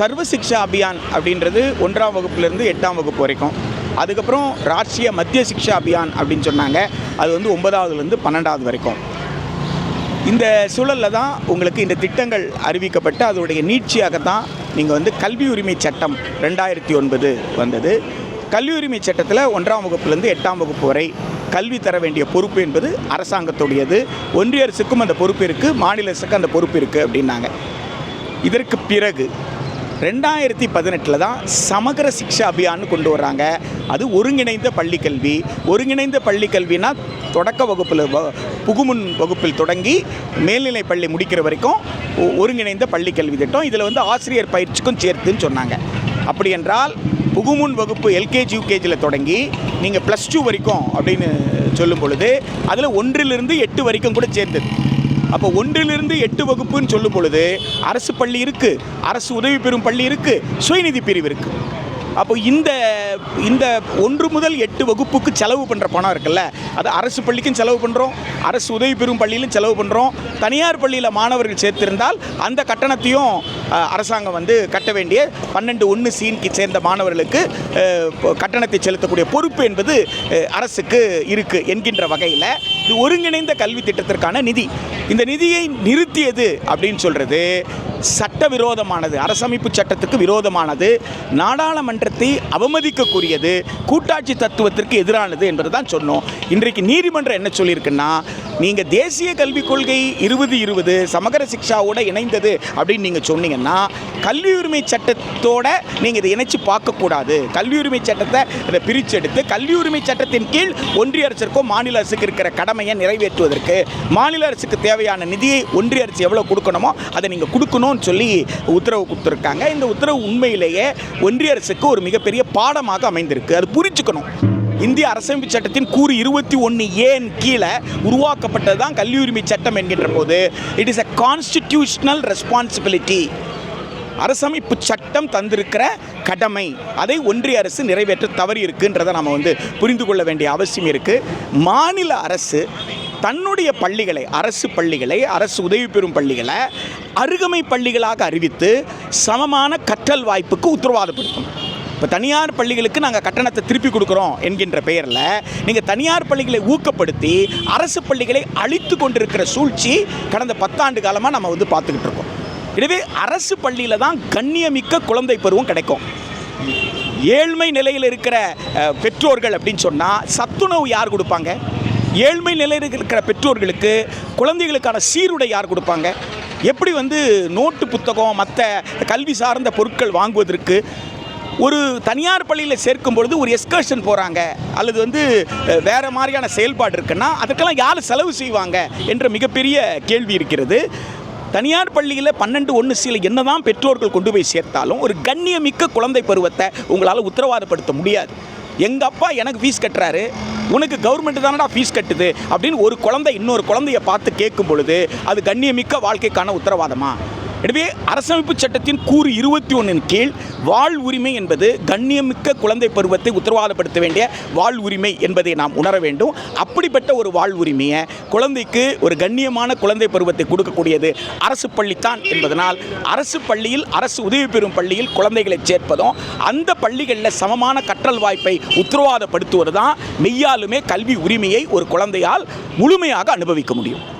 சர்வ சிக்ஷா அபியான் அப்படின்றது ஒன்றாம் வகுப்புலேருந்து எட்டாம் வகுப்பு வரைக்கும். அதுக்கப்புறம் ராஷ்ட்ரிய மத்திய சிக்ஷா அபியான் அப்படின்னு சொன்னாங்க. அது வந்து ஒன்பதாவதுலேருந்து பன்னெண்டாவது வரைக்கும். இந்த சூழலில் தான் உங்களுக்கு இந்த திட்டங்கள் அறிவிக்கப்பட்டு அதோடைய நீட்சியாகத்தான் நீங்கள் வந்து கல்வி உரிமை சட்டம் ரெண்டாயிரத்தி ஒன்பது வந்தது. கல்வி உரிமை சட்டத்தில் ஒன்றாம் வகுப்புலேருந்து எட்டாம் வகுப்பு வரை கல்வி தர வேண்டிய பொறுப்பு என்பது அரசாங்கத்துடையது. ஒன்றிய அரசுக்கும் அந்த பொறுப்பு இருக்குது மாநில அரசுக்கு அந்த பொறுப்பு இருக்குது அப்படின்னாங்க. இதற்கு பிறகு ரெண்டாயிரத்தி பதினெட்டில் தான் சமகர சிக்ஷா அபியான்னு கொண்டு வர்றாங்க. அது ஒருங்கிணைந்த பள்ளிக்கல்வி ஒருங்கிணைந்த பள்ளிக்கல்வினா தொடக்க வகுப்பில் வ- புகுமுன் வகுப்பில் தொடங்கி மேல்நிலை பள்ளி முடிக்கிற வரைக்கும் ஒ- ஒருங்கிணைந்த பள்ளிக்கல்வி திட்டம். இதில் வந்து ஆசிரியர் பயிற்சிக்கும் சேர்த்துன்னு சொன்னாங்க. அப்படி என்றால் புகுமுன் வகுப்பு எல்கேஜி யூகேஜியில் தொடங்கி நீங்கள் ப்ளஸ் டூ வரைக்கும் அப்படின்னு சொல்லும் பொழுது அதில் ஒன்றிலிருந்து எட்டு வரைக்கும் கூட சேர்ந்தது. அப்போ ஒன்றிலிருந்து எட்டு வகுப்புன்னு சொல்லும் பொழுது அரசு பள்ளி இருக்குது அரசு உதவி பெறும் பள்ளி இருக்குது சுயநிதி பிரிவு இருக்குது அப்போ இந்த இந்த ஒன்று முதல் எட்டு வகுப்புக்கு செலவு பண்ணுற பணம் இருக்குல்ல அது அரசு பள்ளிக்கும் செலவு பண்ணுறோம் அரசு உதவி பெறும் பள்ளியிலும் செலவு பண்ணுறோம் தனியார் பள்ளியில் மாணவர்கள் சேர்த்திருந்தால் அந்த கட்டணத்தையும் அரசாங்கம் வந்து கட்ட வேண்டிய பன்னெண்டு ஒன்று சீன்க்கு சேர்ந்த மாணவர்களுக்கு கட்டணத்தை செலுத்தக்கூடிய பொறுப்பு என்பது அரசுக்கு இருக்குது என்கின்ற வகையில் இது ஒருங்கிணைந்த கல்வி திட்டத்திற்கான நிதி. இந்த நிதியை நிறுத்தியது அப்படின்னு சொல்கிறது சட்டவிரோதமானது. அரசமைப்பு சட்டத்துக்கு விரோதமானது. நாடாளுமன்ற நீதிமன்றத்தை அவமதிக்கக்கூடியது கூட்டாட்சி தத்துவத்திற்கு எதிரானது என்பது தான் சொன்னோம். இன்றைக்கு நீதிமன்றம் என்ன சொல்லியிருக்குன்னா நீங்கள் தேசிய கல்விக் கொள்கை இருபது இருபது சமகர சிக்ஷாவோட இணைந்தது அப்படின்னு நீங்கள் சொன்னீங்கன்னா கல்வி உரிமை சட்டத்தோட நீங்கள் இதை இணைச்சு பார்க்கக்கூடாது கல்வி உரிமை சட்டத்தை இதை பிரிச்செடுத்து கல்வி உரிமை சட்டத்தின் கீழ் ஒன்றிய அரசுக்கும் மாநில அரசுக்கு இருக்கிற கடமையை நிறைவேற்றுவதற்கு மாநில அரசுக்கு தேவையான நிதியை ஒன்றிய அரசு எவ்வளோ கொடுக்கணுமோ அதை நீங்கள் கொடுக்கணும்னு சொல்லி உத்தரவு கொடுத்துருக்காங்க. இந்த உத்தரவு உண்மையிலேயே ஒன்றிய அரசுக்கு ஒரு மிகப்பெரிய பாடமாக அமைந்திருக்கு. அது புரிஞ்சுக்கணும். இந்திய அரசமைப்பு சட்டத்தின் கூறு இருபத்தி ஒன்று ஏன் கீழே உருவாக்கப்பட்டது தான் கல்வி உரிமை சட்டம் என்கின்ற போது it is a constitutional responsibility அரசமைப்பு சட்டம் தந்திருக்கிற கடமை அதை ஒன்றிய அரசு நிறைவேற்ற தவறி இருக்குன்றதை நம்ம வந்து புரிந்து கொள்ள வேண்டிய அவசியம் இருக்குது மாநில அரசு தன்னுடைய பள்ளிகளை அரசு பள்ளிகளை அரசு உதவி பெறும் பள்ளிகளை அருகமை பள்ளிகளாக அறிவித்து சமமான கற்றல் வாய்ப்புக்கு உத்தரவாதப்படுத்தணும். இப்போ தனியார் பள்ளிகளுக்கு நாங்கள் கட்டணத்தை திருப்பி கொடுக்குறோம் என்கின்ற பெயரில் நீங்கள் தனியார் பள்ளிகளை ஊக்கப்படுத்தி அரசு பள்ளிகளை அழித்து கொண்டிருக்கிற சூழ்ச்சி கடந்த பத்தாண்டு காலமாக நம்ம வந்து பார்த்துக்கிட்டு இருக்கோம். எனவே அரசு பள்ளியில் தான் கண்ணியமிக்க குழந்தை பருவம் கிடைக்கும். ஏழ்மை நிலையில் இருக்கிற பெற்றோர்கள் அப்படின்னு சொன்னால் சத்துணவு யார் கொடுப்பாங்க? ஏழ்மை நிலையில் இருக்கிற பெற்றோர்களுக்கு குழந்தைகளுக்கான சீருடை யார் கொடுப்பாங்க? எப்படி வந்து நோட்டு புத்தகம் மற்ற கல்வி சார்ந்த பொருட்கள் வாங்குவதற்கு ஒரு தனியார் பள்ளியில் சேர்க்கும் பொழுது ஒரு எஸ்கர்ஷன் போகிறாங்க அல்லது வந்து வேறு மாதிரியான செயல்பாடு இருக்குன்னா அதுக்கெல்லாம் யார் செலவு செய்வாங்க என்ற மிகப்பெரிய கேள்வி இருக்கிறது. தனியார் பள்ளியில் பன்னெண்டு ஒன்று சில என்னதான் பெற்றோர்கள் கொண்டு போய் சேர்த்தாலும் ஒரு கண்ணியமிக்க குழந்தை பருவத்தை உங்களால் உத்தரவாதப்படுத்த முடியாது. எங்கள் அப்பா எனக்கு ஃபீஸ் கட்டுறாரு. உனக்கு கவர்மெண்ட் தானடா ஃபீஸ் கட்டுது அப்படின்னு ஒரு குழந்தை இன்னொரு குழந்தைய பார்த்து கேட்கும் பொழுது அது கண்ணியமிக்க வாழ்க்கைக்கான உத்தரவாதமா? எனவே அரசமைப்பு சட்டத்தின் கூறு இருபத்தி ஒன்றின் கீழ் வாழ் உரிமை என்பது கண்ணியமிக்க குழந்தை பருவத்தை உத்தரவாதப்படுத்த வேண்டிய வாழ் உரிமை என்பதை நாம் உணர வேண்டும். அப்படிப்பட்ட ஒரு வாழ் உரிமையை குழந்தைக்கு ஒரு கண்ணியமான குழந்தை பருவத்தை கொடுக்கக்கூடியது அரசு பள்ளித்தான் என்பதனால் அரசு பள்ளியில் அரசு உதவி பெறும் பள்ளியில் குழந்தைகளை சேர்ப்பதும் அந்த பள்ளிகளில் சமமான கற்றல் வாய்ப்பை உத்தரவாதப்படுத்துவது தான் மெய்யாலுமே கல்வி உரிமையை ஒரு குழந்தையால் முழுமையாக அனுபவிக்க முடியும்.